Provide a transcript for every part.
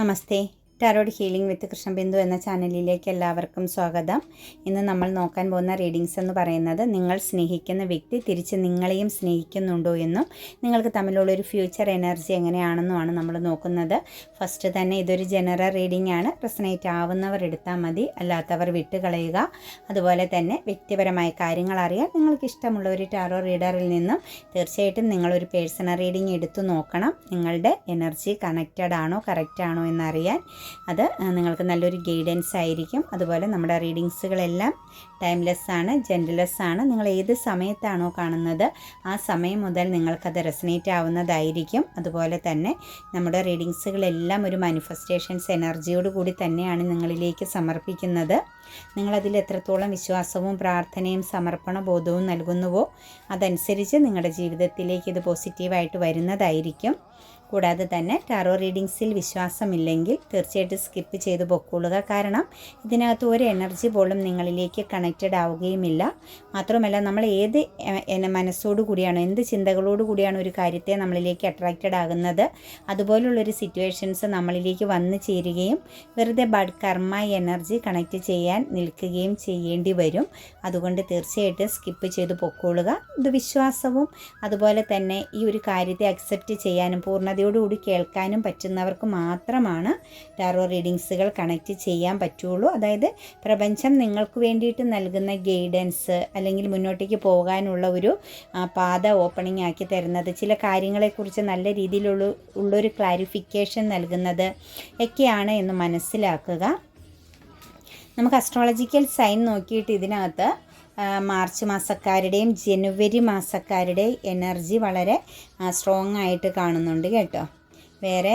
నమస్తే. Tarot healing വിത്ത് കൃഷ്ണബിന്ദു എന്ന ചാനലിലേക്ക് എല്ലാവർക്കും സ്വാഗതം. ഇന്ന് നമ്മൾ നോക്കാൻ പോകുന്ന റീഡിങ്സ് എന്ന് പറയുന്നത് നിങ്ങൾ സ്നേഹിക്കുന്ന വ്യക്തി തിരിച്ച് നിങ്ങളെയും സ്നേഹിക്കുന്നുണ്ടോ എന്നും നിങ്ങൾക്ക് തമ്മിലുള്ള ഒരു ഫ്യൂച്ചർ എനർജി എങ്ങനെയാണെന്നുമാണ് നമ്മൾ നോക്കുന്നത്. ഫസ്റ്റ് തന്നെ ഇതൊരു ജനറൽ റീഡിംഗ് ആണ്. റെസനേറ്റ് ആവുന്നവർ എടുത്താൽ മതി അല്ലാത്തവർ വിട്ടുകളയുക. അതുപോലെ തന്നെ വ്യക്തിപരമായ കാര്യങ്ങൾ അറിയാൻ നിങ്ങൾക്ക് ഇഷ്ടമുള്ള ഒരു ടാറോ റീഡറിൽ നിന്നും തീർച്ചയായിട്ടും നിങ്ങളൊരു പേഴ്സണൽ റീഡിംഗ് എടുത്തു നോക്കണം. നിങ്ങളുടെ എനർജി കണക്റ്റഡ് ആണോ കറക്റ്റ് ആണോ എന്നറിയാൻ. അത് നിങ്ങൾക്ക് നല്ലൊരു ഗൈഡൻസ് ആയിരിക്കും. അതുപോലെ നമ്മുടെ റീഡിങ്സുകളെല്ലാം ടൈംലെസ് ആണ് ജെൻഡർലെസ് ആണ്. നിങ്ങൾ ഏത് സമയത്താണോ കാണുന്നത് ആ സമയം മുതൽ നിങ്ങൾക്കത് റെസനേറ്റ് ആവുന്നതായിരിക്കും. അതുപോലെ തന്നെ നമ്മുടെ റീഡിങ്സുകളെല്ലാം ഒരു മാനിഫെസ്റ്റേഷൻസ് എനർജിയോട് കൂടി തന്നെയാണ് നിങ്ങളിലേക്ക് സമർപ്പിക്കുന്നത്. നിങ്ങളതിൽ എത്രത്തോളം വിശ്വാസവും പ്രാർത്ഥനയും സമർപ്പണ ബോധവും നൽകുന്നുവോ അതനുസരിച്ച് നിങ്ങളുടെ ജീവിതത്തിലേക്ക് ഇത് പോസിറ്റീവായിട്ട് വരുന്നതായിരിക്കും. കൂടാതെ തന്നെ ടാറോ റീഡിങ്സിൽ വിശ്വാസമില്ലെങ്കിൽ തീർച്ചയായിട്ടും സ്കിപ്പ് ചെയ്ത് പൊക്കോളുക. കാരണം ഇതിനകത്ത് ഒരു എനർജി പോലും നിങ്ങളിലേക്ക് കണക്റ്റഡ് ആവുകയുമില്ല. മാത്രമല്ല നമ്മൾ ഏത് മനസ്സോടു കൂടിയാണോ എന്ത് ചിന്തകളോട് കൂടിയാണോ ഒരു കാര്യത്തെ നമ്മളിലേക്ക് അട്രാക്റ്റഡ് ആകുന്നത് അതുപോലുള്ളൊരു സിറ്റുവേഷൻസ് നമ്മളിലേക്ക് വന്നു ചേരുകയും വെറുതെ ബഡ് കർമ്മ എനർജി കണക്റ്റ് ചെയ്യാൻ നിൽക്കുകയും ചെയ്യേണ്ടി വരും. അതുകൊണ്ട് തീർച്ചയായിട്ടും സ്കിപ്പ് ചെയ്ത് പൊക്കോളുക. ഇത് വിശ്വാസവും അതുപോലെ തന്നെ ഈ ഒരു കാര്യത്തെ അക്സെപ്റ്റ് ചെയ്യാനും പൂർണതയോടുകൂടി കേൾക്കാനും പറ്റുന്നവർക്ക് മാത്രമാണ് ടാറോ റീഡിങ്സുകൾ കണക്റ്റ് ചെയ്യാൻ പറ്റുള്ളൂ. അതായത് പ്രപഞ്ചം നിങ്ങൾക്ക് വേണ്ടിയിട്ട് നൽകുന്ന ഗൈഡൻസ് അല്ലെങ്കിൽ മുന്നോട്ടേക്ക് പോകാനുള്ള ഒരു പാത ഓപ്പണിംഗ് ആക്കി തരുന്നത് ചില കാര്യങ്ങളെക്കുറിച്ച് നല്ല രീതിയിലുള്ള ഉള്ളൊരു ക്ലാരിഫിക്കേഷൻ നൽകുന്നത് ഒക്കെയാണ് എന്ന് മനസ്സിലാക്കുക. നമുക്ക് അസ്ട്രോളജിക്കൽ സൈൻ നോക്കിയിട്ട് ഇതിനകത്ത് മാർച്ച് മാസക്കാരുടെയും ജനുവരി മാസക്കാരുടെയും എനർജി വളരെ സ്ട്രോങ് ആയിട്ട് കാണുന്നുണ്ട് കേട്ടോ. വേറെ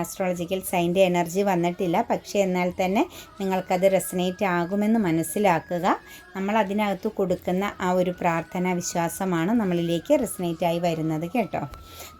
ആസ്ട്രോളജിക്കൽ സൈന്റെ എനർജി വന്നിട്ടില്ല. പക്ഷേ എന്നാൽ തന്നെ നിങ്ങൾക്കത് റെസനേറ്റ് ആകുമെന്ന് മനസ്സിലാക്കുക. നമ്മൾ അതിനകത്ത് കൊടുക്കുന്ന ആ ഒരു പ്രാർത്ഥനാ വിശ്വാസമാണ് നമ്മളിലേക്ക് റെസനേറ്റ് ആയി വരുന്നത് കേട്ടോ.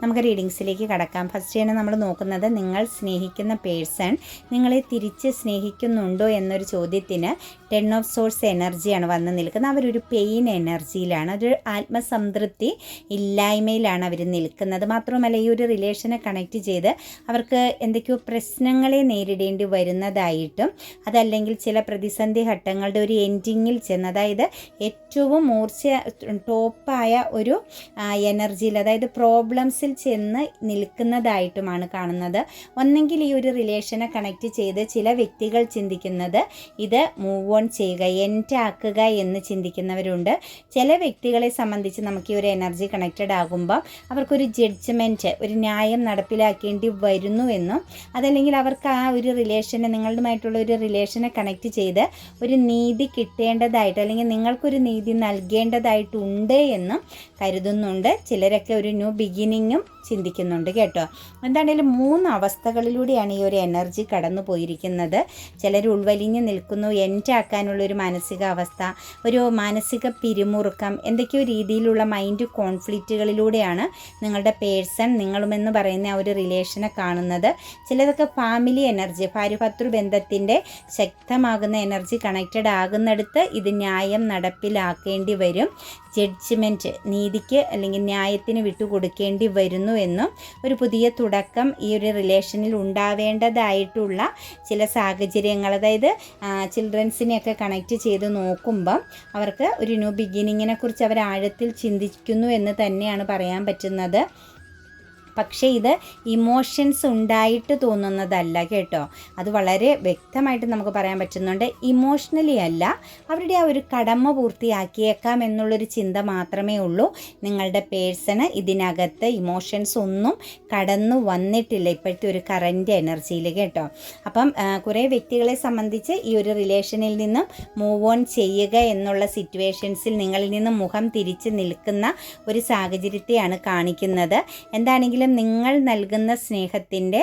നമുക്ക് റീഡിങ്സിലേക്ക് കടക്കാം. ഫസ്റ്റ് തന്നെ നമ്മൾ നോക്കുന്നത് നിങ്ങൾ സ്നേഹിക്കുന്ന പേഴ്സൺ നിങ്ങളെ തിരിച്ച് സ്നേഹിക്കുന്നുണ്ടോ എന്നൊരു ചോദ്യത്തിന് ടെൻ ഓഫ് സോഴ്സ് എനർജിയാണ് വന്ന് നിൽക്കുന്നത്. അവരൊരു പെയിൻ എനർജിയിലാണ് ഒരു ആത്മസംതൃപ്തി ഇല്ലായ്മയിലാണ് അവർ നിൽക്കുന്നത്. മാത്രമല്ല ഈ ഒരു റിലേഷനെ കണക്ട് ചെയ്ത് അവർക്ക് എന്തൊക്കെയോ പ്രശ്നങ്ങളെ നേരിടേണ്ടി വരുന്നതായിട്ടും അതല്ലെങ്കിൽ ചില പ്രതിസന്ധി ഘട്ടങ്ങളുടെ ഒരു എൻഡിങ്ങിൽ ചെന്ന് അതായത് ഏറ്റവും മൂർച്ച ടോപ്പായ ഒരു എനർജിയിൽ അതായത് പ്രോബ്ലംസിൽ ചെന്ന് നിൽക്കുന്നതായിട്ടുമാണ് കാണുന്നത്. ഒന്നെങ്കിൽ ഈ ഒരു റിലേഷനെ കണക്ട് ചെയ്ത് ചില വ്യക്തികൾ ചിന്തിക്കുന്നത് ഇത് മൂവ് ഓൺ ചെയ്യുക എന്റാക്കുക എന്ന് ചിന്തിക്കുന്നവരുണ്ട്. ചില വ്യക്തികളെ സംബന്ധിച്ച് നമുക്ക് ഈ ഒരു എനർജി കണക്റ്റഡ് ആകുമ്പോൾ അവർക്കൊരു ജഡ്ജ്മെന്റ് ഒരു ന്യായം നടപ്പിലാക്കേണ്ടി വരുന്നുവെന്നും അതല്ലെങ്കിൽ അവർക്ക് ആ ഒരു റിലേഷനെ നിങ്ങളുമായിട്ടുള്ള ഒരു റിലേഷനെ കണക്ട് ചെയ്ത് ഒരു നീതി കിട്ടേണ്ടതായിട്ട് അല്ലെങ്കിൽ നിങ്ങൾക്കൊരു നീതി നൽകേണ്ടതായിട്ടുണ്ട് എന്നും കരുതുന്നുണ്ട്. ചിലരൊക്കെ ഒരു ന്യൂ ബിഗിനിങ്ങും ചിന്തിക്കുന്നുണ്ട് കേട്ടോ. എന്താണേലും മൂന്ന് അവസ്ഥകളിലൂടെയാണ് ഈ ഒരു എനർജി കടന്നു പോയിരിക്കുന്നത് ചിലർ ഉൾവലിഞ്ഞ് നിൽക്കുന്നു. എന്റാക്കാനുള്ള ഒരു മാനസികാവസ്ഥ ഒരു മാനസിക പിരിമുറുക്കം എന്തൊക്കെയോ രീതിയിലുള്ള മൈൻഡ് കോൺഫ്ലിക്റ്റുകളിലൂടെയാണ് നിങ്ങളുടെ പേഴ്സൺ നിങ്ങളുമെന്ന് പറയുന്ന ആ ഒരു റിലേഷനെ കാണുന്നത്. ചിലതൊക്കെ ഫാമിലി എനർജി ഭാര്യഭർത്തൃ ബന്ധത്തിന്റെ ശക്തമാകുന്ന എനർജി കണക്റ്റഡ് ആകുന്നിടത്ത് ഇത് ന്യായം നടപ്പിലാക്കേണ്ടി വരും. ജഡ്ജ്മെന്റ് നീതിക്ക് അല്ലെങ്കിൽ ന്യായത്തിന് വിട്ടുകൊടുക്കേണ്ടി വരുന്നു എന്നും ഒരു പുതിയ തുടക്കം ഈ ഒരു റിലേഷനിൽ ഉണ്ടാവേണ്ടതായിട്ടുള്ള ചില സാഹചര്യങ്ങൾ അതായത് ചിൽഡ്രൻസിനെയൊക്കെ കണക്റ്റ് ചെയ്ത് നോക്കുമ്പം അവർക്ക് ഒരു ന്യൂ ബിഗിനിങ്ങിനെ കുറിച്ച് അവർ ആഴത്തിൽ ചിന്തിക്കുന്നു എന്ന് തന്നെയാണ് പറയാൻ പറ്റുന്നത്. പക്ഷേ ഇത് ഇമോഷൻസ് ഉണ്ടായിട്ട് തോന്നുന്നതല്ല കേട്ടോ. അത് വളരെ വ്യക്തമായിട്ട് നമുക്ക് പറയാൻ പറ്റുന്നുണ്ട്. ഇമോഷണലി അല്ല അവരുടെ ആ ഒരു കടമ പൂർത്തിയാക്കിയേക്കാം എന്നുള്ളൊരു ചിന്ത മാത്രമേ ഉള്ളൂ. നിങ്ങളുടെ പേഴ്സണ് ഇതിനകത്ത് ഇമോഷൻസ് ഒന്നും കടന്നു വന്നിട്ടില്ല ഇപ്പോഴത്തെ ഒരു കറന്റ് എനർജിയിൽ കേട്ടോ. അപ്പം കുറേ വ്യക്തികളെ സംബന്ധിച്ച് ഈ ഒരു റിലേഷനിൽ നിന്നും മൂവ് ഓൺ ചെയ്യുക എന്നുള്ള സിറ്റുവേഷൻസിൽ നിങ്ങളിൽ നിന്നും മുഖം തിരിച്ച് നിൽക്കുന്ന ഒരു സാഹചര്യത്തെയാണ് കാണിക്കുന്നത്. എന്താണെങ്കിലും നിങ്ങൾ നൽകുന്ന സ്നേഹത്തിന്റെ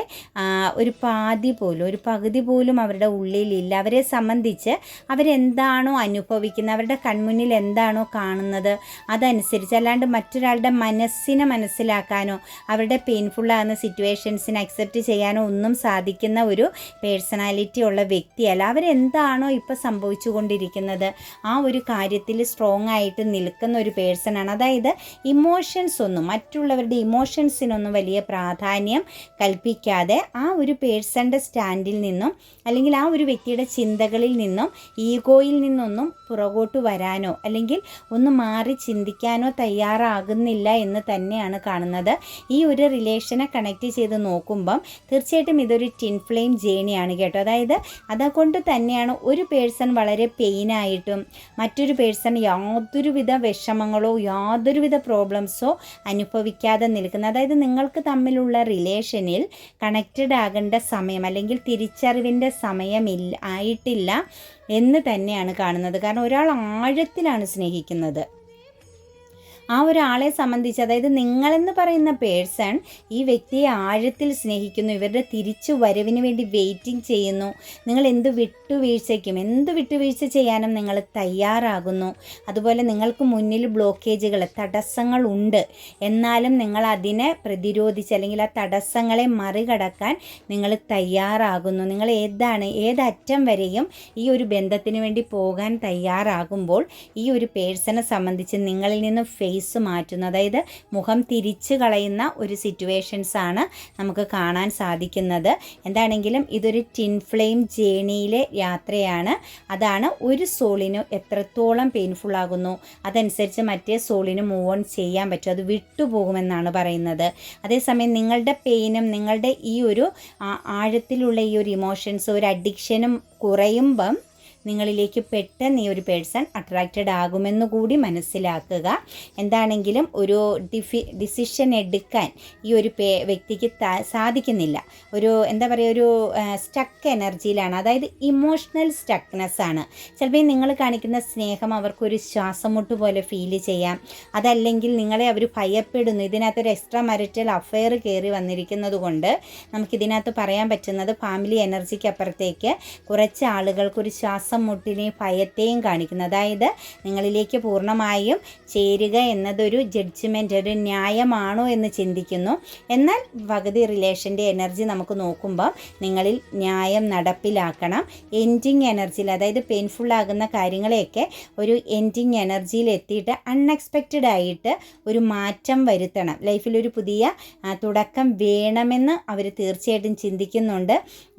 ഒരു പാതി പോലും ഒരു പകുതി പോലും അവരുടെ ഉള്ളിലില്ല. അവരെ സംബന്ധിച്ച് അവരെന്താണോ അനുഭവിക്കുന്നത് അവരുടെ കൺമുന്നിൽ എന്താണോ കാണുന്നത് അതനുസരിച്ച് അല്ലാണ്ട് മറ്റൊരാളുടെ മനസ്സിനെ മനസ്സിലാക്കാനോ അവരുടെ പെയിൻഫുള്ളാകുന്ന സിറ്റുവേഷൻസിനെ അക്സെപ്റ്റ് ചെയ്യാനോ ഒന്നും സാധിക്കുന്ന ഒരു പേഴ്സണാലിറ്റി ഉള്ള വ്യക്തിയല്ല. അവരെന്താണോ ഇപ്പോൾ സംഭവിച്ചുകൊണ്ടിരിക്കുന്നത് ആ ഒരു കാര്യത്തിൽ സ്ട്രോങ് ആയിട്ട് നിൽക്കുന്ന ഒരു പേഴ്സണാണ് അതായത് ഇമോഷൻസ് ഒന്നും മറ്റുള്ളവരുടെ ഇമോഷൻസിനൊന്നും വലിയ പ്രാധാന്യം കൽപ്പിക്കാതെ ആ ഒരു പേഴ്സന്റെ സ്റ്റാൻഡിൽ നിന്നും അല്ലെങ്കിൽ ആ ഒരു വ്യക്തിയുടെ ചിന്തകളിൽ നിന്നും ഈഗോയിൽ നിന്നൊന്നും പുറകോട്ട് വരാനോ അല്ലെങ്കിൽ ഒന്ന് മാറി ചിന്തിക്കാനോ തയ്യാറാകുന്നില്ല എന്ന് തന്നെയാണ് കാണുന്നത്. ഈ ഒരു റിലേഷനെ കണക്ട് ചെയ്ത് നോക്കുമ്പം തീർച്ചയായിട്ടും ഇതൊരു ടിൻ ഫ്ലെയിം ജേണിയാണ് കേട്ടോ. അതായത് അതുകൊണ്ട് തന്നെയാണ് ഒരു പേഴ്സൺ വളരെ പെയിനായിട്ടും മറ്റൊരു പേഴ്സൺ യാതൊരുവിധ വിഷമങ്ങളോ യാതൊരുവിധ പ്രോബ്ലംസോ അനുഭവിക്കാതെ നിൽക്കുന്നത്. അതായത് നിങ്ങൾക്ക് തമ്മിലുള്ള റിലേഷനിൽ കണക്റ്റഡ് ആകേണ്ട സമയം അല്ലെങ്കിൽ തിരിച്ചറിവിന്റെ സമയമില്ല ആയിട്ടില്ല എന്ന് തന്നെയാണ് കാണുന്നത്. കാരണം ഒരാൾ ആഴത്തിലാണ് സ്നേഹിക്കുന്നത്. ആ ഒരാളെ സംബന്ധിച്ച് അതായത് നിങ്ങളെന്ന് പറയുന്ന പേഴ്സൺ ഈ വ്യക്തിയെ ആഴത്തിൽ സ്നേഹിക്കുന്നു ഇവരുടെ തിരിച്ചു വരവിന് വേണ്ടി വെയിറ്റിംഗ് ചെയ്യുന്നു. നിങ്ങൾ എന്ത് വിട്ടുവീഴ്ചയ്ക്കും എന്ത് വിട്ടുവീഴ്ച ചെയ്യാനും നിങ്ങൾ തയ്യാറാകുന്നു. അതുപോലെ നിങ്ങൾക്ക് മുന്നിൽ ബ്ലോക്കേജുകൾ തടസ്സങ്ങൾ ഉണ്ട്. എന്നാലും നിങ്ങൾ അതിനെ പ്രതിരോധിച്ച് അല്ലെങ്കിൽ ആ തടസ്സങ്ങളെ മറികടക്കാൻ നിങ്ങൾ തയ്യാറാകുന്നു. നിങ്ങൾ ഏതാണ് ഏതറ്റം വരെയും ഈ ഒരു ബന്ധത്തിന് വേണ്ടി പോകാൻ തയ്യാറാകുമ്പോൾ ഈ ഒരു പേഴ്സണെ സംബന്ധിച്ച് നിങ്ങളിൽ നിന്ന് ഫേസ് മാറ്റുന്ന അതായത് മുഖം തിരിച്ച് കളയുന്ന ഒരു സിറ്റുവേഷൻസ് ആണ് നമുക്ക് കാണാൻ സാധിക്കുന്നത്. എന്താണെങ്കിലും ഇതൊരു ടിൻ ഫ്ലെയിം ജേണിയിലെ യാത്രയാണ്. അതാണ് ഒരു സോളിന് എത്രത്തോളം പെയിൻഫുൾ ആകുന്നു. അതനുസരിച്ച് മറ്റേ സോളിന് മൂവ് ഓൺ ചെയ്യാൻ പറ്റും. അത് വിട്ടുപോകുമെന്നാണ് പറയുന്നത്. അതേസമയം നിങ്ങളുടെ പെയിനും നിങ്ങളുടെ ഈ ഒരു ആഴത്തിലുള്ള ഈ ഒരു ഇമോഷൻസ് ഒരു അഡിക്ഷനും കുറയുമ്പം നിങ്ങളിലേക്ക് പെട്ടെന്ന് ഈ ഒരു പേഴ്സൺ അട്രാക്റ്റഡ് ആകുമെന്ന് കൂടി മനസ്സിലാക്കുക. എന്താണെങ്കിലും ഒരു ഡിഫി ഡിസിഷൻ എടുക്കാൻ ഈ ഒരു പേ വ്യക്തിക്ക് സാധിക്കുന്നില്ല. ഒരു എന്താ പറയുക ഒരു സ്റ്റക്ക് എനർജിയിലാണ് അതായത് ഇമോഷണൽ സ്റ്റക്നെസ് ആണ്. ചിലപ്പോൾ നിങ്ങൾ കാണിക്കുന്ന സ്നേഹം അവർക്കൊരു ശ്വാസമുട്ട് പോലെ ഫീൽ ചെയ്യാം. അതല്ലെങ്കിൽ നിങ്ങളെ അവർ ഭയപ്പെടുന്നു. ഇതിനകത്തൊരു എക്സ്ട്രാ മരിറ്റൽ അഫെയർ കയറി വന്നിരിക്കുന്നത് കൊണ്ട് നമുക്കിതിനകത്ത് പറയാൻ പറ്റുന്നത് ഫാമിലി എനർജിക്ക് അപ്പുറത്തേക്ക് കുറച്ച് ആളുകൾക്കൊരു ശ്വാസം ശ്വാസം മുട്ടിനെയും ഭയത്തെയും കാണിക്കുന്നു. അതായത് നിങ്ങളിലേക്ക് പൂർണമായും ചേരുക എന്നതൊരു ജഡ്ജ്മെന്റ് ഒരു ന്യായമാണോ എന്ന് ചിന്തിക്കുന്നു. എന്നാൽ പകുതി റിലേഷന്റെ എനർജി നമുക്ക് നോക്കുമ്പോൾ നിങ്ങളിൽ ന്യായം നടപ്പിലാക്കണം. എൻഡിങ് എനർജിയിൽ അതായത് പെയിൻഫുൾ ആകുന്ന കാര്യങ്ങളെയൊക്കെ ഒരു എൻഡിങ് എനർജിയിൽ എത്തിയിട്ട് അൺഎക്സ്പെക്റ്റഡ് ആയിട്ട് ഒരു മാറ്റം വരുത്തണം. ലൈഫിൽ ഒരു പുതിയ തുടക്കം വേണമെന്ന് അവർ തീർച്ചയായിട്ടും ചിന്തിക്കുന്നുണ്ട്.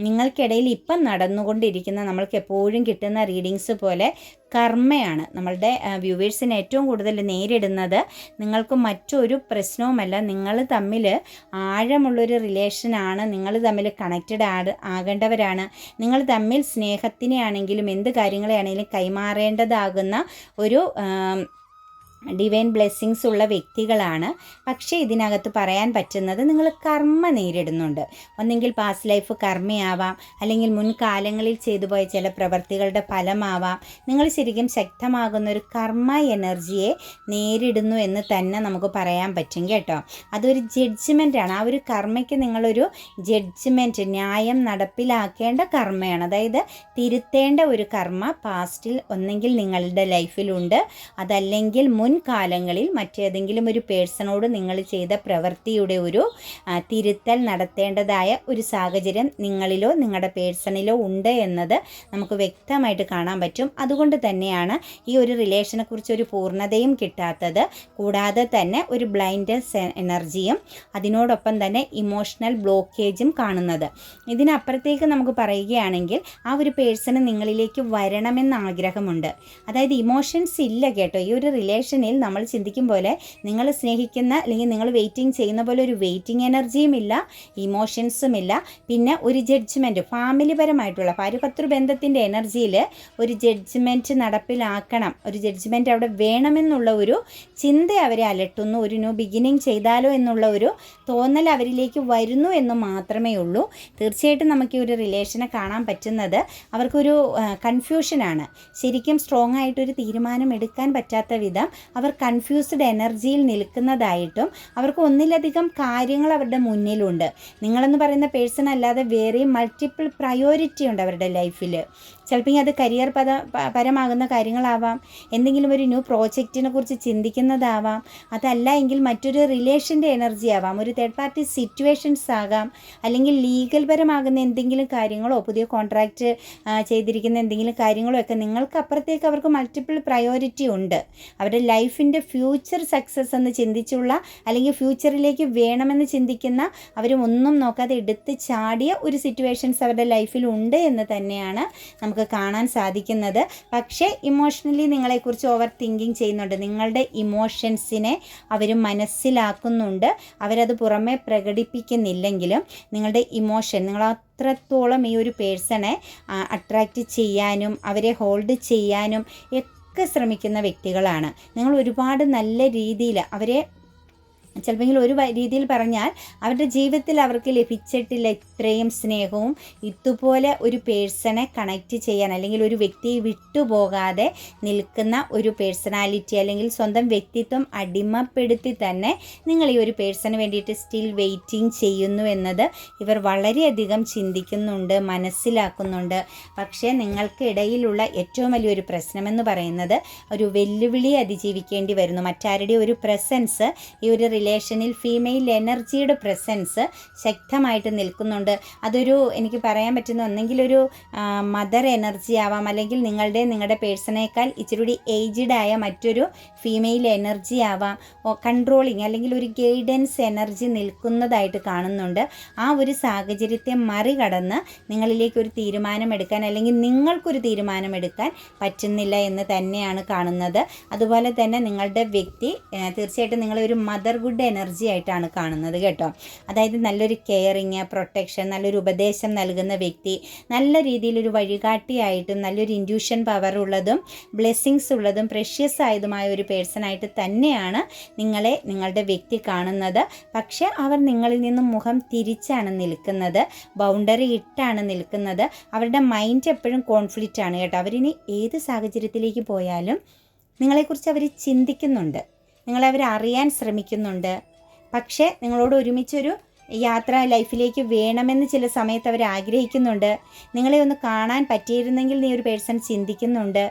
നിങ്ങൾക്കിടയിൽ ഇപ്പം നടന്നുകൊണ്ടിരിക്കുന്ന നമ്മൾക്ക് എപ്പോഴും കിട്ടുന്ന കിട്ടുന്ന റീഡിങ്സ് പോലെ കർമ്മയാണ് നമ്മളുടെ വ്യൂവേഴ്സിന് ഏറ്റവും കൂടുതൽ നേരിടുന്നത്. നിങ്ങൾക്ക് മറ്റൊരു പ്രശ്നവുമല്ല നിങ്ങൾ തമ്മിൽ ആഴമുള്ളൊരു റിലേഷനാണ് നിങ്ങൾ തമ്മിൽ കണക്റ്റഡ് ആ ആകേണ്ടവരാണ്. നിങ്ങൾ തമ്മിൽ സ്നേഹത്തിനെ ആണെങ്കിലും എന്ത് കാര്യങ്ങളെയാണെങ്കിലും കൈമാറേണ്ടതാകുന്ന ഒരു ഡിവൈൻ ബ്ലെസ്സിങ്സ് ഉള്ള വ്യക്തികളാണ്. പക്ഷേ ഇതിനകത്ത് പറയാൻ പറ്റുന്നത് നിങ്ങൾ കർമ്മ നേരിടുന്നുണ്ട്. ഒന്നെങ്കിൽ പാസ്റ്റ് ലൈഫ് കർമ്മയാവാം. അല്ലെങ്കിൽ മുൻകാലങ്ങളിൽ ചെയ്തു പോയ ചില പ്രവർത്തികളുടെ ഫലമാവാം. നിങ്ങൾ ശരിക്കും ശക്തമാകുന്ന ഒരു കർമ്മ എനർജിയെ നേരിടുന്നു എന്ന് തന്നെ നമുക്ക് പറയാൻ പറ്റും കേട്ടോ. അതൊരു ജഡ്ജ്മെന്റാണ് ആ ഒരു കർമ്മയ്ക്ക് നിങ്ങളൊരു ജഡ്ജ്മെന്റ് ന്യായം നടപ്പിലാക്കേണ്ട കർമ്മയാണ്. അതായത് തിരുത്തേണ്ട ഒരു കർമ്മ പാസ്റ്റിൽ ഒന്നെങ്കിൽ നിങ്ങളുടെ ലൈഫിലുണ്ട് അതല്ലെങ്കിൽ മുൻ മുൻകാലങ്ങളിൽ മറ്റേതെങ്കിലും ഒരു പേഴ്സണോട് നിങ്ങൾ ചെയ്ത പ്രവൃത്തിയുടെ ഒരു തിരുത്തൽ നടത്തേണ്ടതായ ഒരു സാഹചര്യം നിങ്ങളിലോ നിങ്ങളുടെ പേഴ്സണിലോ ഉണ്ട് എന്നത് നമുക്ക് വ്യക്തമായിട്ട് കാണാൻ പറ്റും. അതുകൊണ്ട് തന്നെയാണ് ഈ ഒരു റിലേഷനെ കുറിച്ച് ഒരു പൂർണതയും കിട്ടാത്തത്. കൂടാതെ തന്നെ ഒരു ബ്ലൈൻഡ് എനർജിയും അതിനോടൊപ്പം തന്നെ ഇമോഷണൽ ബ്ലോക്കേജും കാണുന്നത്. ഇതിനപ്പുറത്തേക്ക് നമുക്ക് പറയുകയാണെങ്കിൽ ആ ഒരു പേഴ്സണ് നിങ്ങളിലേക്ക് വരണമെന്ന് ആഗ്രഹമുണ്ട്. അതായത് ഇമോഷൻസ് ഇല്ല കേട്ടോ. ഈ ഒരു റിലേഷൻ റിലേഷനിൽ നമ്മൾ ചിന്തിക്കും പോലെ നിങ്ങൾ സ്നേഹിക്കുന്ന അല്ലെങ്കിൽ നിങ്ങൾ വെയിറ്റിംഗ് ചെയ്യുന്ന പോലെ ഒരു വെയിറ്റിംഗ് എനർജിയും ഇല്ല ഇമോഷൻസും ഇല്ല. പിന്നെ ഒരു ജഡ്ജ്മെന്റ് ഫാമിലി ഫാമിലിപരമായിട്ടുള്ള ഭാര്യപത്ര ബന്ധത്തിന്റെ എനർജിയിൽ ഒരു ജഡ്ജ്മെന്റ് നടപ്പിലാക്കണം. ഒരു ജഡ്ജ്മെന്റ് അവിടെ വേണമെന്നുള്ള ഒരു ചിന്ത അവരെ അലട്ടുന്നു. ഒരു ന്യൂ ബിഗിനിങ് ചെയ്താലോ എന്നുള്ള ഒരു തോന്നൽ അവരിലേക്ക് വരുന്നു എന്ന് മാത്രമേ ഉള്ളൂ. തീർച്ചയായിട്ടും നമുക്ക് ഈ ഒരു റിലേഷനെ കാണാൻ പറ്റുന്നത് അവർക്കൊരു കൺഫ്യൂഷനാണ് ശരിക്കും സ്ട്രോങ് ആയിട്ടൊരു തീരുമാനം എടുക്കാൻ പറ്റാത്ത വിധം അവർ കൺഫ്യൂസ്ഡ് എനർജിയിൽ നിൽക്കുന്നതായിട്ടും അവർക്ക് ഒന്നിലധികം കാര്യങ്ങൾ അവരുടെ മുന്നിലുണ്ട്. നിങ്ങളെന്ന് പറയുന്ന പേഴ്സൺ അല്ലാതെ വേറെയും മൾട്ടിപ്പിൾ പ്രയോറിറ്റി ഉണ്ട് അവരുടെ ലൈഫിൽ ചിലപ്പോൾ അത് കരിയർ പദ പരമാകുന്ന കാര്യങ്ങളാവാം. എന്തെങ്കിലും ഒരു ന്യൂ പ്രോജക്റ്റിനെ കുറിച്ച് ചിന്തിക്കുന്നതാവാം. അതല്ല എങ്കിൽ മറ്റൊരു റിലേഷന്റെ എനർജി ആവാം. ഒരു തേർഡ് പാർട്ടി സിറ്റുവേഷൻസ് ആകാം. അല്ലെങ്കിൽ ലീഗൽ പരമാകുന്ന എന്തെങ്കിലും കാര്യങ്ങളോ പുതിയ കോൺട്രാക്റ്റ് ചെയ്തിരിക്കുന്ന എന്തെങ്കിലും കാര്യങ്ങളോ ഒക്കെ നിങ്ങൾക്ക് അപ്പുറത്തേക്ക് അവർക്ക് മൾട്ടിപ്പിൾ പ്രയോറിറ്റി ഉണ്ട്. അവരുടെ ലൈഫ് ലൈഫിന്റെ ഫ്യൂച്ചർ സക്സസ് എന്ന് ചിന്തിച്ചുള്ള അല്ലെങ്കിൽ ഫ്യൂച്ചറിലേക്ക് വേണമെന്ന് ചിന്തിക്കുന്ന അവരും ഒന്നും നോക്കാതെ എടുത്ത് ചാടിയ ഒരു സിറ്റുവേഷൻസ് അവരുടെ ലൈഫിൽ ഉണ്ട് എന്ന് തന്നെയാണ് നമുക്ക് കാണാൻ സാധിക്കുന്നത്. പക്ഷേ ഇമോഷണലി നിങ്ങളെക്കുറിച്ച് ഓവർ തിങ്കിങ് ചെയ്യുന്നുണ്ട്. നിങ്ങളുടെ ഇമോഷൻസിനെ അവർ മനസ്സിലാക്കുന്നുണ്ട്. അവരത് പുറമെ പ്രകടിപ്പിക്കുന്നില്ലെങ്കിലും നിങ്ങളുടെ ഇമോഷൻ നിങ്ങൾ അത്രത്തോളം ഈ ഒരു പേഴ്സണെ അട്രാക്റ്റ് ചെയ്യാനും അവരെ ഹോൾഡ് ചെയ്യാനും ഒക്കെ ശ്രമിക്കുന്ന വ്യക്തികളാണ്. നിങ്ങൾ ഒരുപാട് നല്ല രീതിയിൽ അവരെ ചിലപ്പോൾ ഒരു രീതിയിൽ പറഞ്ഞാൽ അവരുടെ ജീവിതത്തിൽ അവർക്ക് ലഭിച്ചിട്ടില്ല ഇത്രയും സ്നേഹവും ഇതുപോലെ ഒരു പേഴ്സണെ കണക്റ്റ് ചെയ്യാൻ അല്ലെങ്കിൽ ഒരു വ്യക്തിയെ വിട്ടുപോകാതെ നിൽക്കുന്ന ഒരു പേഴ്സണാലിറ്റി അല്ലെങ്കിൽ സ്വന്തം വ്യക്തിത്വം അടിമപ്പെടുത്തി തന്നെ നിങ്ങൾ ഈ ഒരു പേഴ്സണ് വേണ്ടിയിട്ട് സ്റ്റിൽ വെയിറ്റിംഗ് ചെയ്യുന്നു എന്നത് ഇവർ വളരെയധികം ചിന്തിക്കുന്നുണ്ട് മനസ്സിലാക്കുന്നുണ്ട്. പക്ഷേ നിങ്ങൾക്ക് ഇടയിലുള്ള ഏറ്റവും വലിയൊരു പ്രശ്നമെന്ന് പറയുന്നത് ഒരു വെല്ലുവിളി അതിജീവിക്കേണ്ടി വരുന്നു. മറ്റാരുടെ ഒരു പ്രസൻസ് ഈ ഒരു റിലേഷനിൽ ഫീമെയിൽ എനർജിയുടെ പ്രസൻസ് ശക്തമായിട്ട് നിൽക്കുന്നുണ്ട്. അതൊരു എനിക്ക് പറയാൻ പറ്റുന്ന ഒന്നെങ്കിൽ ഒരു മദർ എനർജി ആവാം. അല്ലെങ്കിൽ നിങ്ങളുടെ നിങ്ങളുടെ പേഴ്സണേക്കാൾ ഇച്ചിരി കൂടി ഏജ്ഡ് ആയ മറ്റൊരു ഫീമെയിൽ എനർജി ആവാം. കൺട്രോളിങ് അല്ലെങ്കിൽ ഒരു ഗൈഡൻസ് എനർജി നിൽക്കുന്നതായിട്ട് കാണുന്നുണ്ട്. ആ ഒരു സാഹചര്യത്തെ മറികടന്ന് നിങ്ങളിലേക്ക് ഒരു തീരുമാനമെടുക്കാൻ അല്ലെങ്കിൽ നിങ്ങൾക്കൊരു തീരുമാനമെടുക്കാൻ പറ്റുന്നില്ല എന്ന് തന്നെയാണ് കാണുന്നത്. അതുപോലെ തന്നെ നിങ്ങളുടെ വ്യക്തി തീർച്ചയായിട്ടും നിങ്ങളൊരു മദർ ഗുഡ് എനർജി ആയിട്ടാണ് കാണുന്നത് കേട്ടോ. അതായത് നല്ലൊരു കെയറിങ് പ്രൊട്ടക്ഷൻ നല്ലൊരു ഉപദേശം നൽകുന്ന വ്യക്തി നല്ല രീതിയിലൊരു വഴികാട്ടിയായിട്ടും നല്ലൊരു ഇൻഡ്യൂഷൻ പവർ ഉള്ളതും ബ്ലെസ്സിങ്സ് ഉള്ളതും പ്രഷ്യസ് ആയതുമായ ഒരു പേഴ്സണായിട്ട് തന്നെയാണ് നിങ്ങളെ നിങ്ങളുടെ വ്യക്തി കാണുന്നത്. പക്ഷേ അവർ നിങ്ങളിൽ നിന്നും മുഖം തിരിച്ചാണ് നിൽക്കുന്നത്. ബൗണ്ടറി ഇട്ടാണ് നിൽക്കുന്നത്. അവരുടെ മൈൻഡ് എപ്പോഴും കോൺഫ്ലിക്റ്റ് ആണ് കേട്ടോ. അവരിനി ഏത് സാഹചര്യത്തിലേക്ക് പോയാലും നിങ്ങളെക്കുറിച്ച് അവർ ചിന്തിക്കുന്നുണ്ട്. നിങ്ങളെ അവർ അറിയാൻ ശ്രമിക്കുന്നുണ്ട്. പക്ഷേ നിങ്ങളോട് ഒരുമിച്ചൊരു യാത്ര ലൈഫിലേക്ക് വേണമെന്ന് ചില സമയത്ത് അവർ ആഗ്രഹിക്കുന്നുണ്ട് നിങ്ങളെ ഒന്ന് കാണാൻ പറ്റിയിരുന്നെങ്കിൽ നീ ഒരു പേഴ്സൺ ചിന്തിക്കുന്നുണ്ട്.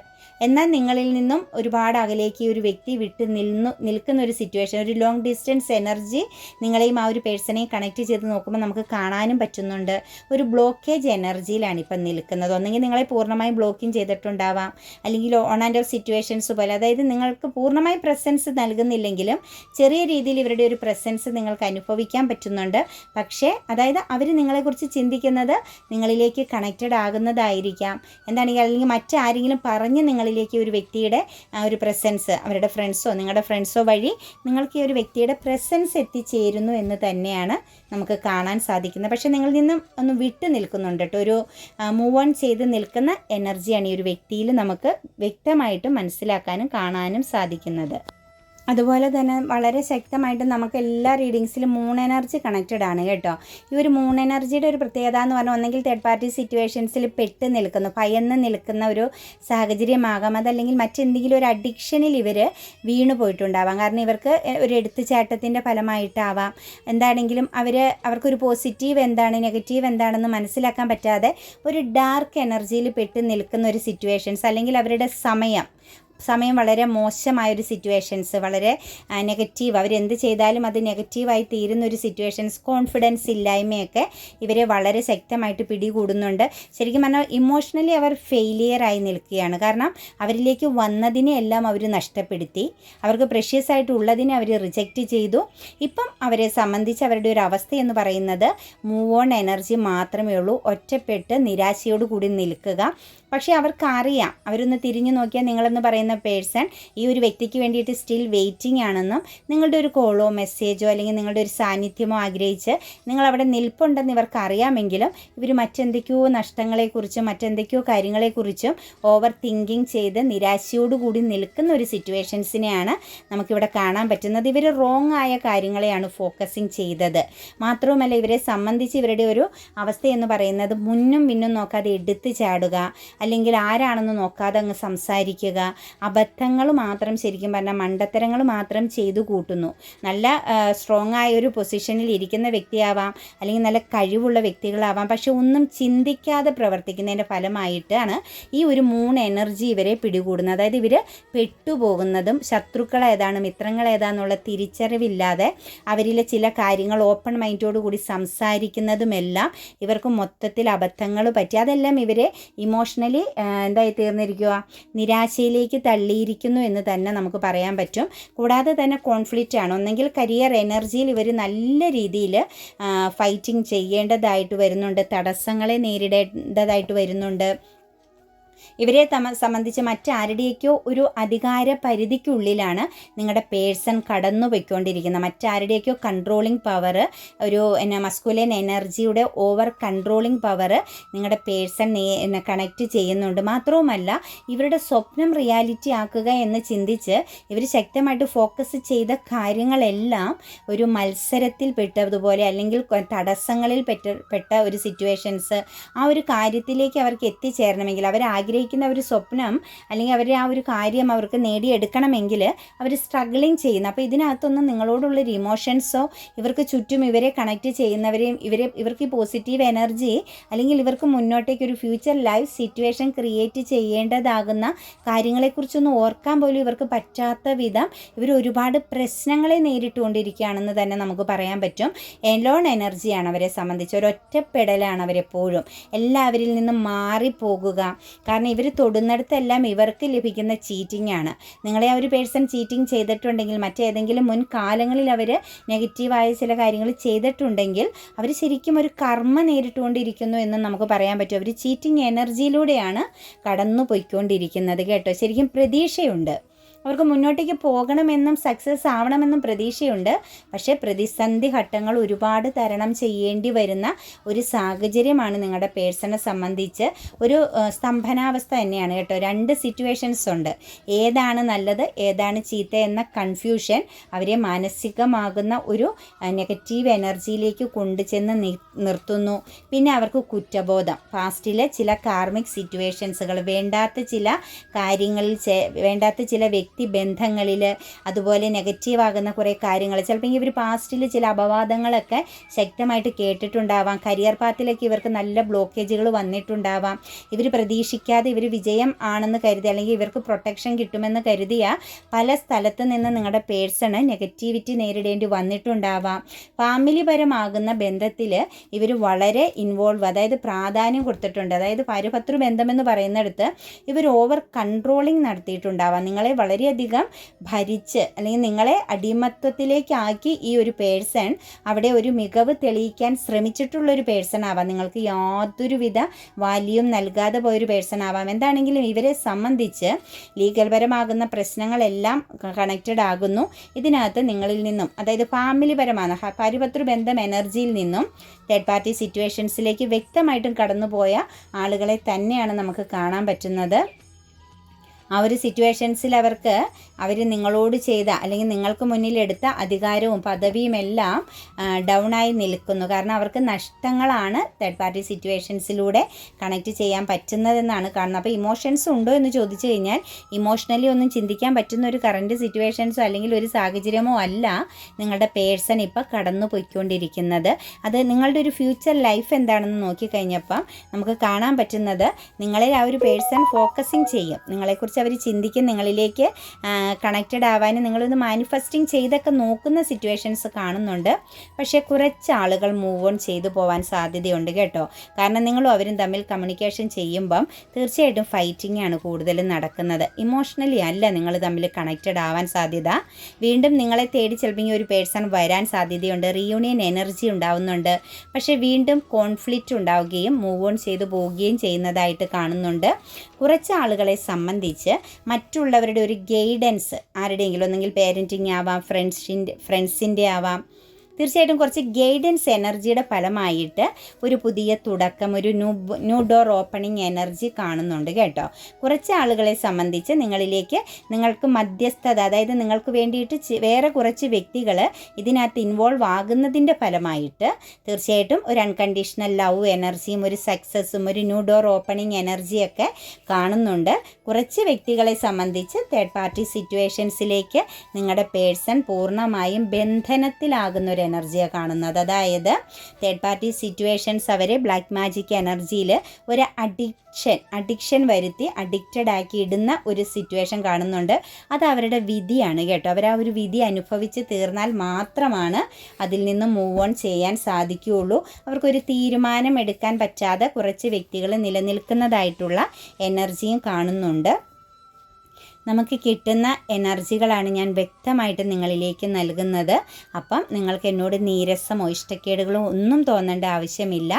എന്നാൽ നിങ്ങളിൽ നിന്നും ഒരുപാട് അകലേക്ക് ഒരു വ്യക്തി വിട്ട് നിന്നു നിൽക്കുന്ന ഒരു സിറ്റുവേഷൻ ഒരു ലോങ് ഡിസ്റ്റൻസ് എനർജി നിങ്ങളെയും ആ ഒരു പേഴ്സണെയും കണക്ട് ചെയ്ത് നോക്കുമ്പോൾ നമുക്ക് കാണാനും പറ്റുന്നുണ്ട്. ഒരു ബ്ലോക്കേജ് എനർജിയിലാണ് ഇപ്പം നിൽക്കുന്നത്. ഒന്നെങ്കിൽ നിങ്ങളെ പൂർണമായും ബ്ലോക്കിംഗ് ചെയ്തിട്ടുണ്ടാവാം. അല്ലെങ്കിൽ ഓൺ ആൻഡ് ഓഫ് സിറ്റുവേഷൻസ് പോലെ. അതായത് നിങ്ങൾക്ക് പൂർണമായും പ്രസൻസ് നൽകുന്നില്ലെങ്കിലും ചെറിയ രീതിയിൽ ഇവരുടെ ഒരു പ്രസൻസ് നിങ്ങൾക്ക് അനുഭവിക്കാൻ പറ്റുന്നുണ്ട്. പക്ഷേ അതായത് അവർ നിങ്ങളെക്കുറിച്ച് ചിന്തിക്കുന്നത് നിങ്ങളിലേക്ക് കണക്റ്റഡ് ആകുന്നതായിരിക്കാം. എന്താണെങ്കിൽ അല്ലെങ്കിൽ മറ്റാരെങ്കിലും പറഞ്ഞ് നിങ്ങളിലേക്ക് ഒരു വ്യക്തിയുടെ ആ ഒരു പ്രസൻസ് അവരുടെ ഫ്രണ്ട്സോ നിങ്ങളുടെ ഫ്രണ്ട്സോ വഴി നിങ്ങൾക്ക് ഈ ഒരു വ്യക്തിയുടെ പ്രസൻസ് എത്തിച്ചേരുന്നു എന്ന് തന്നെയാണ് നമുക്ക് കാണാൻ സാധിക്കുന്നത്. പക്ഷേ നിങ്ങളിൽ നിന്നും ഒന്ന് വിട്ടു നിൽക്കുന്നുണ്ട് കേട്ടോ. ഒരു മൂവ് ഓൺ ചെയ്ത് നിൽക്കുന്ന എനർജിയാണ് ഈ ഒരു വ്യക്തിയിൽ നമുക്ക് വ്യക്തമായിട്ട് മനസ്സിലാക്കാനും കാണാനും സാധിക്കുന്നത്. അതുപോലെ തന്നെ വളരെ ശക്തമായിട്ട് നമുക്ക് എല്ലാ റീഡിങ്സിലും മൂൺ എനർജി കണക്റ്റഡ് ആണ് കേട്ടോ. ഈ ഒരു മൂൺ എനർജിയുടെ ഒരു പ്രത്യേകത എന്ന് പറഞ്ഞാൽ ഒന്നെങ്കിൽ തേർഡ് പാർട്ടി സിറ്റുവേഷൻസിൽ പെട്ട് നിൽക്കുന്നു ഭയന്ന് നിൽക്കുന്ന ഒരു സാഹചര്യമാകാം. അതല്ലെങ്കിൽ മറ്റെന്തെങ്കിലും ഒരു അഡിക്ഷനിൽ ഇവർ വീണു പോയിട്ടുണ്ടാവാം. കാരണം ഇവർക്ക് ഒരു എടുത്തുചാട്ടത്തിന്റെ ഫലമായിട്ടാവാം. എന്താണെങ്കിലും അവർ അവർക്കൊരു പോസിറ്റീവ് എന്താണ് നെഗറ്റീവ് എന്താണെന്ന് മനസ്സിലാക്കാൻ പറ്റാതെ ഒരു ഡാർക്ക് എനർജിയിൽ പെട്ട് നിൽക്കുന്ന ഒരു സിറ്റുവേഷൻസ് അല്ലെങ്കിൽ അവരുടെ സമയം സമയം വളരെ മോശമായൊരു സിറ്റുവേഷൻസ് വളരെ നെഗറ്റീവ് അവരെന്ത് ചെയ്താലും അത് നെഗറ്റീവായി തീരുന്ന ഒരു സിറ്റുവേഷൻസ് കോൺഫിഡൻസ് ഇല്ലായ്മയൊക്കെ ഇവരെ വളരെ ശക്തമായിട്ട് പിടികൂടുന്നുണ്ട്. ശരിക്കും പറഞ്ഞാൽ ഇമോഷണലി അവർ ഫെയിലിയറായി നിൽക്കുകയാണ്. കാരണം അവരിലേക്ക് വന്നതിനെ എല്ലാം അവർ നഷ്ടപ്പെടുത്തി. അവർക്ക് പ്രഷ്യസ് ആയിട്ടുള്ളതിനെ അവർ റിജക്റ്റ് ചെയ്തു. ഇപ്പം അവരെ സംബന്ധിച്ച് അവരുടെ ഒരു അവസ്ഥ എന്ന് പറയുന്നത് മൂവ് ഓൺ എനർജി മാത്രമേ ഉള്ളൂ. ഒറ്റപ്പെട്ട് നിരാശയോട് കൂടി നിൽക്കുക. പക്ഷേ അവർക്കറിയാം. അവരൊന്ന് തിരിഞ്ഞു നോക്കിയാൽ നിങ്ങളെന്ന് പറയുന്ന പേഴ്സൺ ഈ ഒരു വ്യക്തിക്ക് വേണ്ടിയിട്ട് സ്റ്റിൽ വെയിറ്റിംഗ് ആണെന്നും നിങ്ങളുടെ ഒരു കോളോ മെസ്സേജോ അല്ലെങ്കിൽ നിങ്ങളുടെ ഒരു സാന്നിധ്യമോ ആഗ്രഹിച്ച് നിങ്ങൾ അവിടെ നിൽപ്പുണ്ടെന്ന് ഇവർക്ക് അറിയാമെങ്കിലും ഇവർ മറ്റെന്തൊക്കെയോ നഷ്ടങ്ങളെക്കുറിച്ചും മറ്റെന്തൊക്കെയോ കാര്യങ്ങളെക്കുറിച്ചും ഓവർ തിങ്കിങ് ചെയ്ത് നിരാശയോടുകൂടി നിൽക്കുന്ന ഒരു സിറ്റുവേഷൻസിനെയാണ് നമുക്കിവിടെ കാണാൻ പറ്റുന്നത്. ഇവർ റോങ് ആയ കാര്യങ്ങളെയാണ് ഫോക്കസിങ് ചെയ്തത്. മാത്രവുമല്ല ഇവരെ സംബന്ധിച്ച് ഇവരുടെ ഒരു അവസ്ഥ എന്ന് പറയുന്നത് മുന്നും പിന്നും നോക്കാതെ എടുത്തു ചാടുക അല്ലെങ്കിൽ ആരാണെന്ന് നോക്കാതെ അങ്ങ് സംസാരിക്കുക. അബദ്ധങ്ങൾ മാത്രം ശരിക്കും പറഞ്ഞാൽ മണ്ടത്തരങ്ങൾ മാത്രം ചെയ്തു കൂട്ടുന്നു. നല്ല സ്ട്രോങ് ആയ ഒരു പൊസിഷനിൽ ഇരിക്കുന്ന വ്യക്തിയാവാം അല്ലെങ്കിൽ നല്ല കഴിവുള്ള വ്യക്തികളാവാം. പക്ഷെ ഒന്നും ചിന്തിക്കാതെ പ്രവർത്തിക്കുന്നതിന്റെ ഫലമായിട്ടാണ് ഈ ഒരു മൂൺ എനർജി ഇവരെ പിടികൂടുന്നത്. അതായത് ഇവർ പെട്ടുപോകുന്നതും ശത്രുക്കൾ ഏതാണ് മിത്രങ്ങൾ ഏതാണെന്നുള്ള തിരിച്ചറിവില്ലാതെ അവരിലെ ചില കാര്യങ്ങൾ ഓപ്പൺ മൈൻഡോട് കൂടി സംസാരിക്കുന്നതുമെല്ലാം ഇവർക്ക് മൊത്തത്തിൽ അബദ്ധങ്ങൾ പറ്റി അതെല്ലാം ഇവരെ എന്തായി തീർന്നിരിക്കുക നിരാശയിലേക്ക് തള്ളിയിരിക്കുന്നു എന്ന് തന്നെ നമുക്ക് പറയാൻ പറ്റും. കൂടാതെ തന്നെ കോൺഫ്ലിക്റ്റ് ആണ്. ഒന്നെങ്കിൽ കരിയർ എനർജിയിൽ ഇവർ നല്ല രീതിയിൽ ഫൈറ്റിംഗ് ചെയ്യേണ്ടതായിട്ട് വരുന്നുണ്ട്. തടസ്സങ്ങളെ നേരിടേണ്ടതായിട്ട് വരുന്നുണ്ട്. ഇവരെ തമ സംബന്ധിച്ച് മറ്റാരുടെയൊക്കെയോ ഒരു അധികാര പരിധിക്കുള്ളിലാണ് നിങ്ങളുടെ പേഴ്സൺ കടന്നു പോയിക്കൊണ്ടിരിക്കുന്നത് മറ്റാരുടെയൊക്കെയോ കൺട്രോളിങ് പവർ ഒരു എന്നാ മസ്കുലൻ എനർജിയുടെ ഓവർ കൺട്രോളിങ് പവർ നിങ്ങളുടെ പേഴ്സൺ കണക്റ്റ് ചെയ്യുന്നുണ്ട്. മാത്രവുമല്ല ഇവരുടെ സ്വപ്നം റിയാലിറ്റി ആക്കുക എന്ന് ചിന്തിച്ച് ഇവർ ശക്തമായിട്ട് ഫോക്കസ് ചെയ്ത കാര്യങ്ങളെല്ലാം ഒരു മത്സരത്തിൽ പെട്ടതുപോലെ അല്ലെങ്കിൽ തടസ്സങ്ങളിൽ പെട്ട പെട്ട ഒരു സിറ്റുവേഷൻസ് ആ ഒരു കാര്യത്തിലേക്ക് അവർക്ക് എത്തിച്ചേരണമെങ്കിൽ അവർ ഒരു സ്വപ്നം അല്ലെങ്കിൽ അവരുടെ ആ ഒരു കാര്യം അവർക്ക് നേടിയെടുക്കണമെങ്കിൽ അവർ സ്ട്രഗിളിങ് ചെയ്യുന്നു. അപ്പോൾ ഇതിനകത്തൊന്നും നിങ്ങളോടുള്ളൊരു ഇമോഷൻസോ ഇവർക്ക് ചുറ്റും ഇവരെ കണക്ട് ചെയ്യുന്നവരെയും ഇവരെ ഇവർക്ക് ഈ പോസിറ്റീവ് എനർജി അല്ലെങ്കിൽ ഇവർക്ക് മുന്നോട്ടേക്ക് ഒരു ഫ്യൂച്ചർ ലൈഫ് സിറ്റുവേഷൻ ക്രിയേറ്റ് ചെയ്യേണ്ടതാകുന്ന കാര്യങ്ങളെക്കുറിച്ചൊന്നും ഓർക്കാൻ പോലും ഇവർക്ക് പറ്റാത്ത വിധം ഇവർ ഒരുപാട് പ്രശ്നങ്ങളെ നേരിട്ടുകൊണ്ടിരിക്കുകയാണെന്ന് തന്നെ നമുക്ക് പറയാൻ പറ്റും. എലോൺ എനർജിയാണ് അവരെ സംബന്ധിച്ച്. ഒരു ഒറ്റപ്പെടലാണ് അവരെപ്പോഴും. എല്ലാവരിൽ നിന്നും മാറിപ്പോകുക. കാരണം ഇവർ തൊടുന്നിടത്തെല്ലാം ഇവർക്ക് ലഭിക്കുന്ന ചീറ്റിംഗ് ആണ്. നിങ്ങളെ ആ ഒരു പേഴ്സൺ ചീറ്റിംഗ് ചെയ്തിട്ടുണ്ടെങ്കിൽ മറ്റേതെങ്കിലും മുൻ കാലങ്ങളിൽ അവർ നെഗറ്റീവായ ചില കാര്യങ്ങൾ ചെയ്തിട്ടുണ്ടെങ്കിൽ അവർ ശരിക്കും ഒരു കർമ്മ നേരിട്ടുകൊണ്ടിരിക്കുന്നു എന്ന് നമുക്ക് പറയാൻ പറ്റും. അവർ ചീറ്റിംഗ് എനർജിയിലൂടെയാണ് കടന്നു പോയിക്കൊണ്ടിരിക്കുന്നത് കേട്ടോ. ശരിക്കും പ്രതീക്ഷയുണ്ട്. അവർക്ക് മുന്നോട്ടേക്ക് പോകണമെന്നും സക്സസ് ആവണമെന്നും പ്രതീക്ഷയുണ്ട്. പക്ഷേ പ്രതിസന്ധി ഘട്ടങ്ങൾ ഒരുപാട് തരണം ചെയ്യേണ്ടി വരുന്ന ഒരു സാഹചര്യമാണ് നിങ്ങളുടെ പേഴ്സണെ സംബന്ധിച്ച് ഒരു സ്തംഭനാവസ്ഥ തന്നെയാണ് കേട്ടോ. രണ്ട് സിറ്റുവേഷൻസ് ഉണ്ട്. ഏതാണ് നല്ലത് ഏതാണ് ചീത്ത എന്ന കൺഫ്യൂഷൻ അവരെ മാനസികമാകുന്ന ഒരു നെഗറ്റീവ് എനർജിയിലേക്ക് കൊണ്ടുചെന്ന് നിർത്തുന്നു. പിന്നെ അവർക്ക് കുറ്റബോധം. പാസ്റ്റിലെ ചില കാർമിക് സിറ്റുവേഷൻസുകൾ വേണ്ടാത്ത ചില കാര്യങ്ങളിൽ വേണ്ടാത്ത ചില വ്യക്തി ബന്ധങ്ങളിൽ അതുപോലെ നെഗറ്റീവ് ആകുന്ന കുറേ കാര്യങ്ങൾ ചിലപ്പോൾ ഇവർ പാസ്റ്റിൽ ചില അപവാദങ്ങളൊക്കെ ശക്തമായിട്ട് കേട്ടിട്ടുണ്ടാവാം. കരിയർ പാത്തിലേക്ക് ഇവർക്ക് നല്ല ബ്ലോക്കേജുകൾ വന്നിട്ടുണ്ടാവാം. ഇവർ പ്രതീക്ഷിക്കാതെ ഇവർ വിജയം ആണെന്ന് കരുതി അല്ലെങ്കിൽ ഇവർക്ക് പ്രൊട്ടക്ഷൻ കിട്ടുമെന്ന് കരുതിയ പല സ്ഥലത്ത് നിന്ന് നിങ്ങളുടെ പേഴ്സണ് നെഗറ്റിവിറ്റി നേരിടേണ്ടി വന്നിട്ടുണ്ടാവാം. ഫാമിലിപരമാകുന്ന ബന്ധത്തിൽ ഇവർ വളരെ ഇൻവോൾവ് അതായത് പ്രാധാന്യം കൊടുത്തിട്ടുണ്ട്. അതായത് ഭാര്യഭർത്തൃ ബന്ധമെന്ന് പറയുന്നിടത്ത് ഇവർ ഓവർ കൺട്രോളിങ് നടത്തിയിട്ടുണ്ടാവാം. നിങ്ങളെ വളരെയധികം ഭരിച്ച് അല്ലെങ്കിൽ നിങ്ങളെ അടിമത്വത്തിലേക്കാക്കി ഈ ഒരു പേഴ്സൺ അവിടെ ഒരു മികവ് തെളിയിക്കാൻ ശ്രമിച്ചിട്ടുള്ള ഒരു പേഴ്സൺ ആവാം. നിങ്ങൾക്ക് യാതൊരുവിധ വാല്യൂം നൽകാതെ പോയൊരു പേഴ്സൺ ആവാം. എന്താണെങ്കിലും ഇവരെ സംബന്ധിച്ച് ലീഗൽപരമാകുന്ന പ്രശ്നങ്ങളെല്ലാം കണക്റ്റഡ് ആകുന്നു. ഇതിനകത്ത് നിങ്ങളിൽ നിന്നും അതായത് ഫാമിലി പരമാണ് പാരിപത്ര ബന്ധം എനർജിയിൽ നിന്നും തേർഡ് പാർട്ടി സിറ്റുവേഷൻസിലേക്ക് വ്യക്തമായിട്ടും കടന്നുപോയ ആളുകളെ തന്നെയാണ് നമുക്ക് കാണാൻ പറ്റുന്നത്. ആ ഒരു സിറ്റുവേഷൻസിൽ അവർക്ക് അവർ നിങ്ങളോട് ചെയ്ത അല്ലെങ്കിൽ നിങ്ങൾക്ക് മുന്നിൽ എടുത്ത അധികാരവും പദവിയും എല്ലാം ഡൗൺ ആയി നിൽക്കുന്നു. കാരണം അവർക്ക് നഷ്ടങ്ങളാണ് തേർഡ് പാർട്ടി സിറ്റുവേഷൻസിലൂടെ കണക്ട് ചെയ്യാൻ പറ്റുന്നതെന്നാണ് കാണുന്നത്. അപ്പോൾ ഇമോഷൻസ് ഉണ്ടോ എന്ന് ചോദിച്ചു കഴിഞ്ഞാൽ ഇമോഷണലി ഒന്നും ചിന്തിക്കാൻ പറ്റുന്ന ഒരു കറണ്ട് സിറ്റുവേഷൻസോ അല്ലെങ്കിൽ ഒരു സാഹചര്യമോ അല്ല നിങ്ങളുടെ പേഴ്സൺ ഇപ്പോൾ കടന്നു പോയിക്കൊണ്ടിരിക്കുന്നത്. അത് നിങ്ങളുടെ ഒരു ഫ്യൂച്ചർ ലൈഫ് എന്താണെന്ന് നോക്കിക്കഴിഞ്ഞപ്പം നമുക്ക് കാണാൻ പറ്റുന്നത് നിങ്ങളിൽ ആ ഒരു പേഴ്സൺ ഫോക്കസിങ് ചെയ്യും. നിങ്ങളെക്കുറിച്ച് അവർ ചിന്തിക്കും നിങ്ങളിലേക്ക് കണക്റ്റഡ് ആവാനും നിങ്ങളൊന്ന് മാനിഫെസ്റ്റിംഗ് ചെയ്തൊക്കെ നോക്കുന്ന സിറ്റുവേഷൻസ് കാണുന്നുണ്ട്. പക്ഷേ കുറച്ച് ആളുകൾ മൂവ് ഓൺ ചെയ്തു പോകാൻ സാധ്യതയുണ്ട് കേട്ടോ. കാരണം നിങ്ങളും അവരും തമ്മിൽ കമ്മ്യൂണിക്കേഷൻ ചെയ്യുമ്പം തീർച്ചയായിട്ടും ഫൈറ്റിംഗ് ആണ് കൂടുതലും നടക്കുന്നത്. ഇമോഷണലി അല്ല നിങ്ങൾ തമ്മിൽ കണക്റ്റഡ് ആവാൻ സാധ്യത. വീണ്ടും നിങ്ങളെ തേടി ചിലപ്പോൾ ഒരു പേഴ്സൺ വരാൻ സാധ്യതയുണ്ട്. റീയൂണിയൻ എനർജി ഉണ്ടാവുന്നുണ്ട്. പക്ഷേ വീണ്ടും കോൺഫ്ലിക്റ്റ് ഉണ്ടാവുകയും മൂവ് ഓൺ ചെയ്തു പോവുകയും ചെയ്യുന്നതായിട്ട് കാണുന്നുണ്ട്. കുറച്ച് ആളുകളെ സംബന്ധിച്ച് മറ്റുള്ളവരുടെ ഒരു ഗൈഡൻസ് ആരുടെയെങ്കിലും ഒന്നെങ്കിൽ പേരന്റിങ് ആവാം ഫ്രണ്ട്സിന്റെ ഫ്രണ്ട്സിന്റെ ആവാം തീർച്ചയായിട്ടും കുറച്ച് ഗൈഡൻസ് എനർജിയുടെ ഫലമായിട്ട് ഒരു പുതിയ തുടക്കം ഒരു new new door opening energy കാണുന്നുണ്ട് കേട്ടോ. കുറച്ച് ആളുകളെ സംബന്ധിച്ച് നിങ്ങളിലേക്ക് നിങ്ങൾക്ക് മധ്യസ്ഥത അതായത് നിങ്ങൾക്ക് വേണ്ടിയിട്ട് വേറെ കുറച്ച് വ്യക്തികൾ ഇതിനകത്ത് ഇൻവോൾവ് ആകുന്നതിന്റെ ഫലമായിട്ട് തീർച്ചയായിട്ടും ഒരു അൺകണ്ടീഷണൽ ലവ് എനർജിയും ഒരു സക്സസ്സും ഒരു ന്യൂ ഡോർ ഓപ്പണിംഗ് എനർജിയൊക്കെ കാണുന്നുണ്ട്. കുറച്ച് വ്യക്തികളെ സംബന്ധിച്ച് തേർഡ് പാർട്ടി സിറ്റുവേഷൻസിലേക്ക് നിങ്ങളുടെ പേഴ്സൺ പൂർണമായും ബന്ധനത്തിലാകുന്ന ഒരു എനർജിയാണ് കാണുന്നത്. അതായത് തേർഡ് പാർട്ടി സിറ്റുവേഷൻസ് അവരെ ബ്ലാക്ക് മാജിക് എനർജിയിൽ ഒരു അഡിക്ഷൻ അഡിക്ഷൻ വരുത്തി അഡിക്റ്റഡ് ആക്കി ഇടുന്ന ഒരു സിറ്റുവേഷൻ കാണുന്നുണ്ട്. അത് അവരുടെ വിധിയാണ് കേട്ടോ. അവർ ആ ഒരു വിധി അനുഭവിച്ച് തീർന്നാൽ മാത്രമാണ് അതിൽ നിന്ന് മൂവ് ഓൺ ചെയ്യാൻ സാധിക്കുകയുള്ളൂ. അവർക്കൊരു തീരുമാനം എടുക്കാൻ പറ്റാതെ കുറച്ച് വ്യക്തികൾ നിലനിൽക്കുന്നതായിട്ടുള്ള എനർജിയും കാണുന്നുണ്ട്. നമുക്ക് കിട്ടുന്ന എനർജികളാണ് ഞാൻ വ്യക്തമായിട്ട് നിങ്ങളിലേക്ക് നൽകുന്നത്. അപ്പം നിങ്ങൾക്ക് എന്നോട് നീരസമോ ഇഷ്ടക്കേടുകളോ ഒന്നും തോന്നേണ്ട ആവശ്യമില്ല.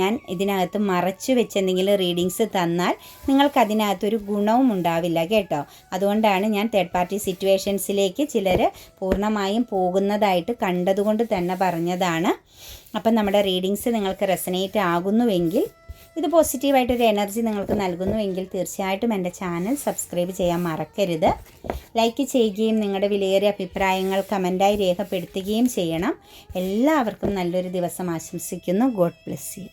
ഞാൻ ഇതിനകത്ത് മറച്ചു വെച്ച് എന്തെങ്കിലും റീഡിങ്സ് തന്നാൽ നിങ്ങൾക്ക് അതിനകത്തൊരു ഗുണവും ഉണ്ടാവില്ല കേട്ടോ. അതുകൊണ്ടാണ് ഞാൻ തേർഡ് പാർട്ടി സിറ്റുവേഷൻസിലേക്ക് ചിലർ പൂർണമായും പോകുന്നതായിട്ട് കണ്ടതുകൊണ്ട് തന്നെ പറഞ്ഞതാണ്. അപ്പം നമ്മുടെ റീഡിങ്സ് നിങ്ങൾക്ക് റെസനേറ്റ് ആകുന്നുവെങ്കിൽ ഇത് പോസിറ്റീവായിട്ടൊരു എനർജി നിങ്ങൾക്ക് നൽകുന്നുവെങ്കിൽ തീർച്ചയായിട്ടും എന്റെ ചാനൽ സബ്സ്ക്രൈബ് ചെയ്യാൻ മറക്കരുത്. ലൈക്ക് ചെയ്യുകയും നിങ്ങളുടെ വിലയേറിയ അഭിപ്രായങ്ങൾ കമന്റായി രേഖപ്പെടുത്തുകയും ചെയ്യണം. എല്ലാവർക്കും നല്ലൊരു ദിവസം ആശംസിക്കുന്നു. God bless you